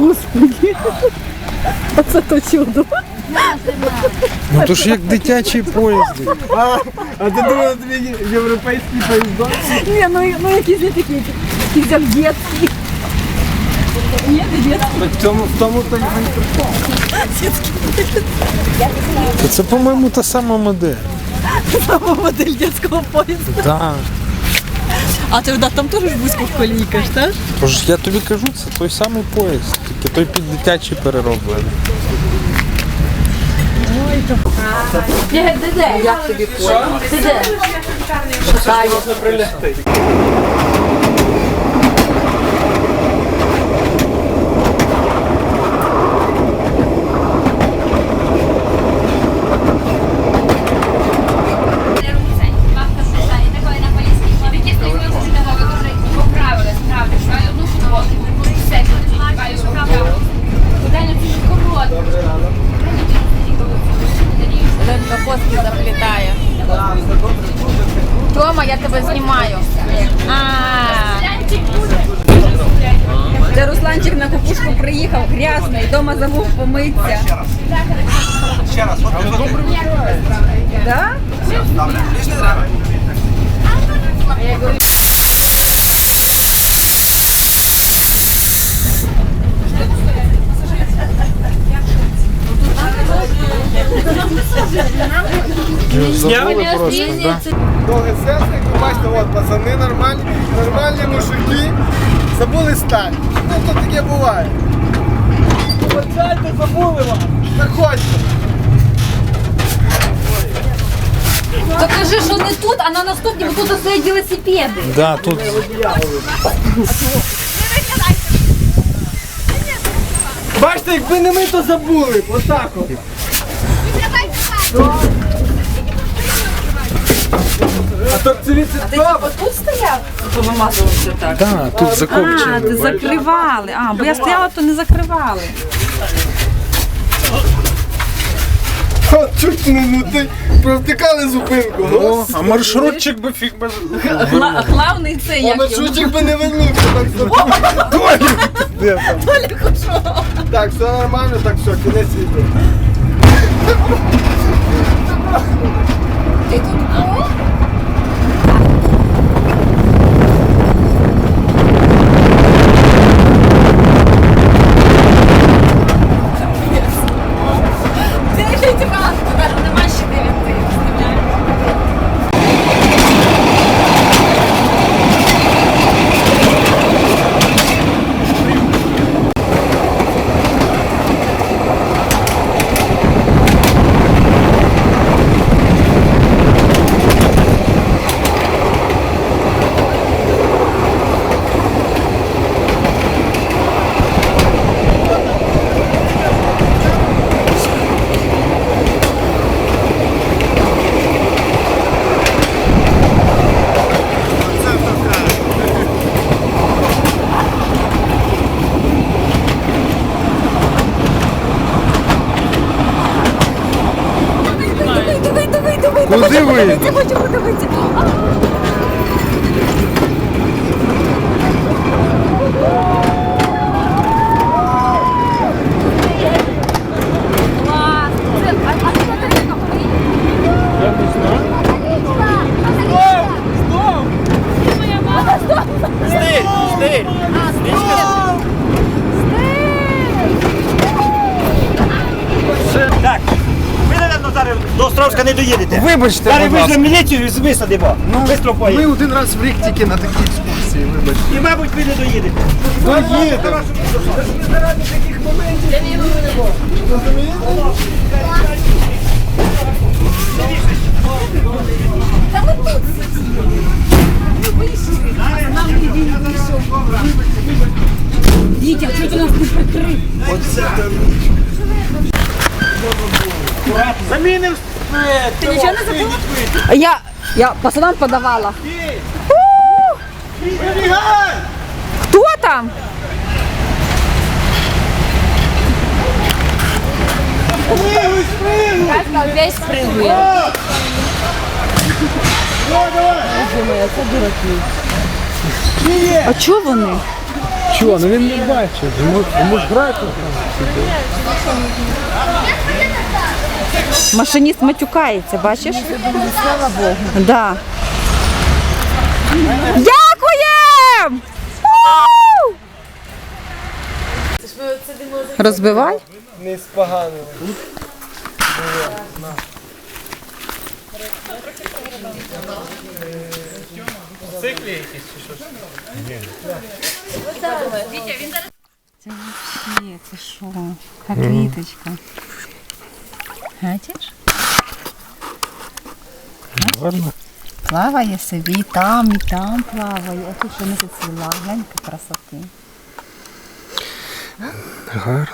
господи. Оце то чудо. Ну то ж як дитячі поїзди. А, а ти думав, тобі європейські поїзда? Ні, ну, ну якісь не такі, якісь як дітські. Ні, не дітські. В тому, в тому то й Це, по-моєму, та сама модель. Сама модель дитячого поїзда. Да. А ти да, там теж вузько в колійках, так? Тож я тобі кажу, це той самий поїзд, тільки той під дитячий перероблений. Як тобі поїзд? Ти де? Шукаю. Забув помитися. Да? Забули просто, да? довге серце, як ви бачите, от пацани нормальні, нормальні мужики, забули стать. Ну то таке буває. Вибачайте, забули вас. Заходьте. то кажи, що не тут, а на наступній, бо тут стоять велосипеди. Да, тут Бачите, якби не ми, то забули. Отак от. А то це від добре. Тут стояв? Повимазувався так. да, тут А, ти закривали. А, бо я стояла, то не закривали. Чуть не ну ти провтикали зупинку. О, Ну, а маршрутчик би фіг би. Гла- Главний це а як його. маршрутчик би не вернувся так собі. Де там? Так, все нормально, так все, кінець відео. Нема ще дев'яти. Давай, давай, давай, давай. Куди вийде? Я хочу подивитися. Клас. Це- А а ти на тарілках Так, ви, напевно, зараз до Островська не доїдете. Вибачте, Зараз будь ласка. вийшли міліцію і висадимо. Ну, Бистро Ми поїдемо. один раз в рік тільки на такі екскурсії, вибачте. І, мабуть, ви не доїдете. Доїдемо. Доїдемо. Розумієте? Дітя, що ти нас не прикрив? Замінив. Ти нічого не забула? Я, я пацанам подавала. Вибігай! Хто там? Пригуй, спригуй! весь пригує. Давай, давай! А чого вони? Чого? Ну він не бачив. Йому, йому ж грати. Машиніст матюкається, бачиш? Слава Богу. Да. Дякуєм! У! Розбивай? Не споганили. Ні, це що? Квіточка. Бачиш? Гарно. Плаває собі, і там, і там плаває. А тут що не зацвіла, глянь, яка красоти. Гарно.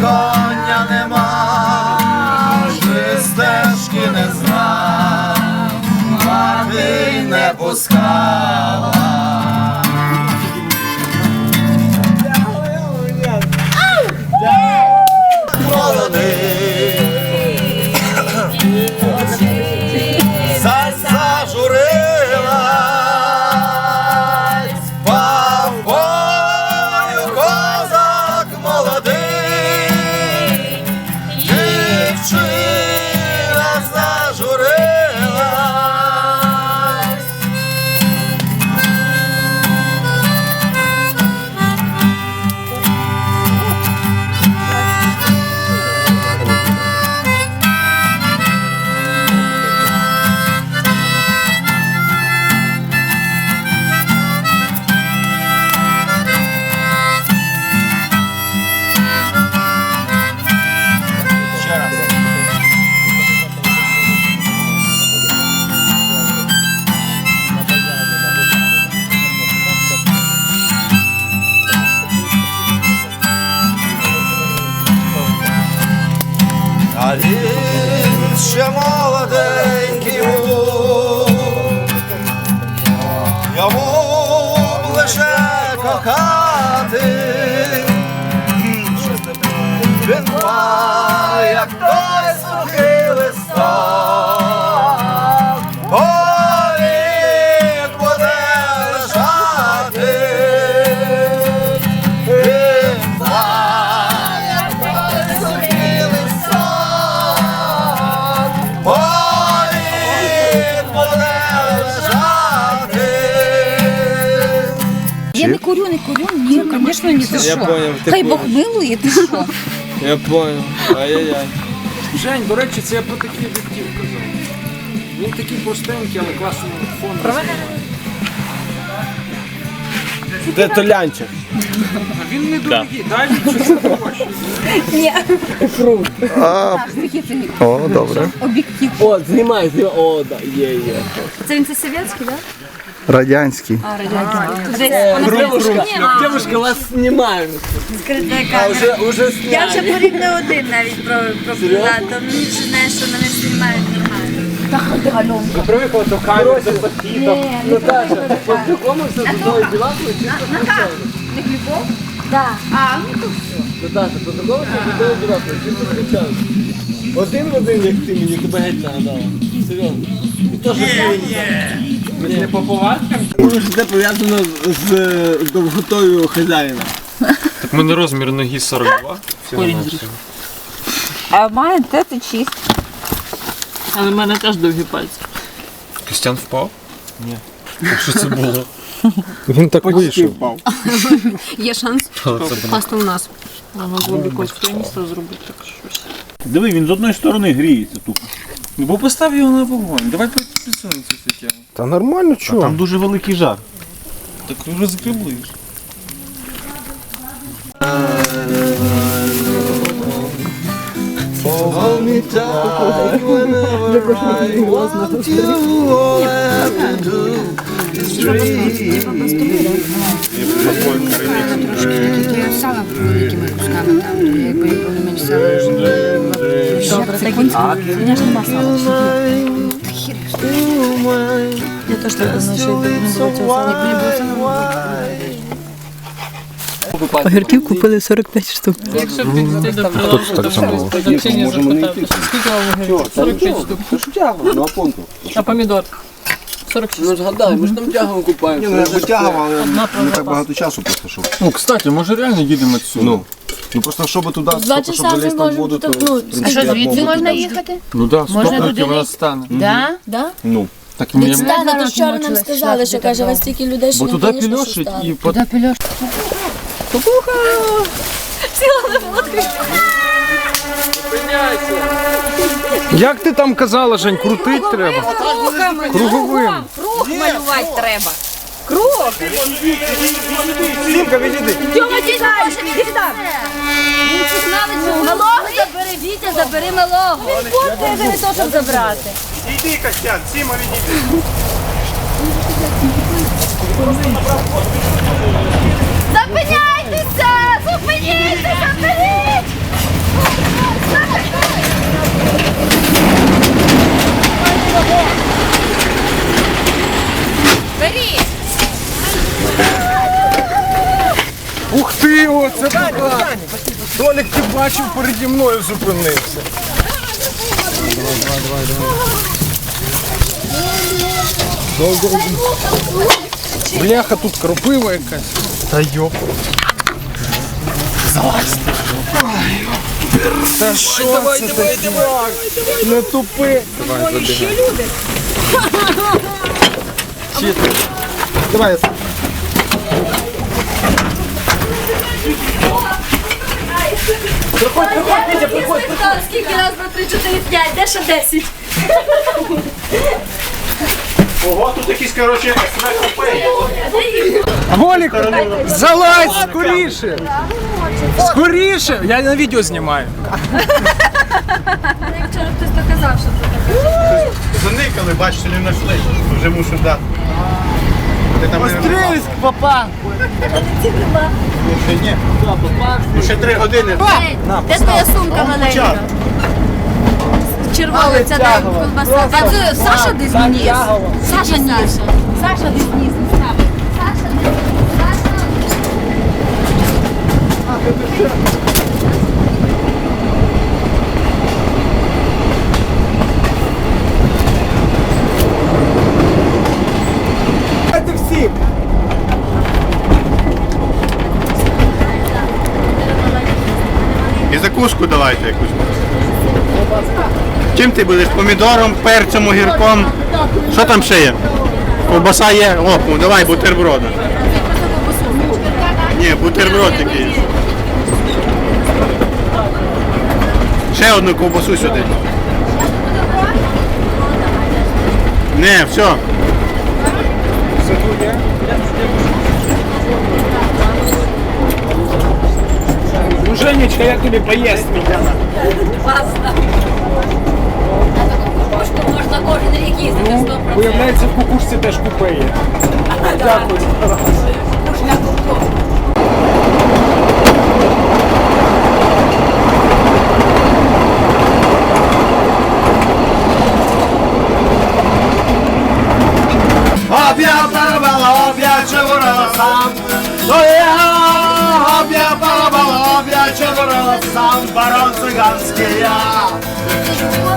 Коня нема, ні стежки не знав, мати не пускала. йому б лише Курю, не курю. Ні, звісно, ні. Ти Я що? поняв, ти Хай Бог милує, ти що? Я понял. Ай-яй-яй. Жень, до речі, це я про такий об'єктив казав. Він такий простенький, але класний фон. Де Толянчик? А він не дорогий, дай він щось гроші. Ні. О, добре. Об'єктив. О, знімай, знімай. О, да, є, є. Це він це совєтський, так? Радянський. А, радянський. Девушка, вас знімаємо. А вже, вже Я вже порів не один навіть про, про то мені вже знаєш, що мене знімають нормально. Привикла до камери, до подхідів. Наташа, познайомився з одною білакою, чисто Не любов? Так. А, ну то Наташа, познайомився з одною білакою, чисто включав. Один в один, як ти мені тебе геть нагадала. Серйозно. І то, що ти Ми не по повадкам. Тому що це пов'язано з довготою хазяїна. Так в мене розмір ноги 42. А має те ти чист. Але в мене теж довгі пальці. Костян впав? Ні. Що це було? Він так вийшов. Є шанс Але впасти у нас. А могло б якогось піаніста зробити так щось. Диви, він з одної сторони гріється тупо. Ну бо постав його на вогонь. Давай підсунемо цю тему. Та нормально, чого? Там дуже великий жар. Так розкриблиш. Hold me tight whenever I want you. Я теж так думаю, що не не Огірків купили 45 штук. Якщо підійти до Тут так само. продавчині запитати, скільки вам огірків? 45 штук. На понту. А помідор? Ну згадай, ми ж там тягом купаємося. Ні, ну тягав, але не так багато часу просто, щоб. Ну, кстати, може реально їдемо відсюди? Ну. Ну просто щоб туди, Два щоб часа в воду, то... ну, принципі, а що, як звідси можна так. їхати? Ну да, 100 Можна років вона не- стане. Да? Да? Ну. Так мені... Да, на то вчора нам сказали, що каже, вас стільки людей, що Бо туди пільошить і по... Туди пильош. Як ти там казала, Жень, крутить треба? Круговим. Круг малювати треба. Круг. Сімка, відійди. Тьома. Він пізнали, малого забери, Вітя, забери малого. Він фоткає не то, щоб забрати. Іди, Костян, Сіма, відійди. Ти, оце так! Толік, ти бачив, переді мною зупинився. Бляха, тут кропива якась. Та йоп. Залазь. Та що це таке? Не тупи. Давай, Давай, я Скільки раз, два, три, чотири, п'ять, де ще десять? Ого, тут якісь, коротше, смертопеї. Волік, залазь скоріше! Скоріше! Я на відео знімаю. Вчора хтось доказав, що це Заникали, бачите, не знайшли. Вже мушу дати. Ти там Пострілись, папа! Ну, ще ні. Ну, ще три години. Де твоя сумка маленька? Червона, ця де колбаса. А це Саша десь ніс. Саша ніс. Саша десь ніс. Давайте всі! І закуску давайте якусь. Чим ти будеш? Помідором, перцем, огірком. Що там ще є? Ковбаса є. О, ну, давай бутерброди. Ні, бутерброд такий. Ще одну ковбасу сюди. Не, все. Ну, Женечка, як тобі поїсти? Кукушку можна кожен рік їздити, 100%. Виявляється, в кукушці теж купе є. Дякую. Кукушка барабала, обя чебурала сам. То я обя барабала, обя чебурала сам. Барон цыганский я.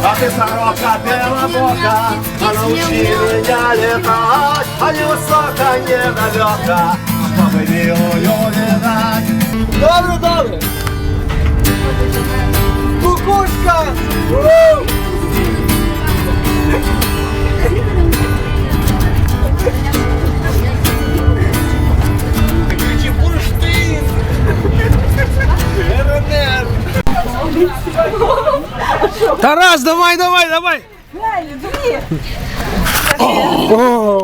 А ты сорока белобока, а научи меня летать, а не высоко, не далеко, чтобы милую видать. Добре, добре. Кукушка! Тарас, давай, давай, давай! О,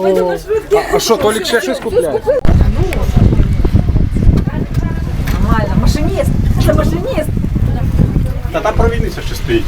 А- А що, Толік ще щось купляє? Нормально. Машиніст. Це машиніст. Та там провідниця ще стоїть.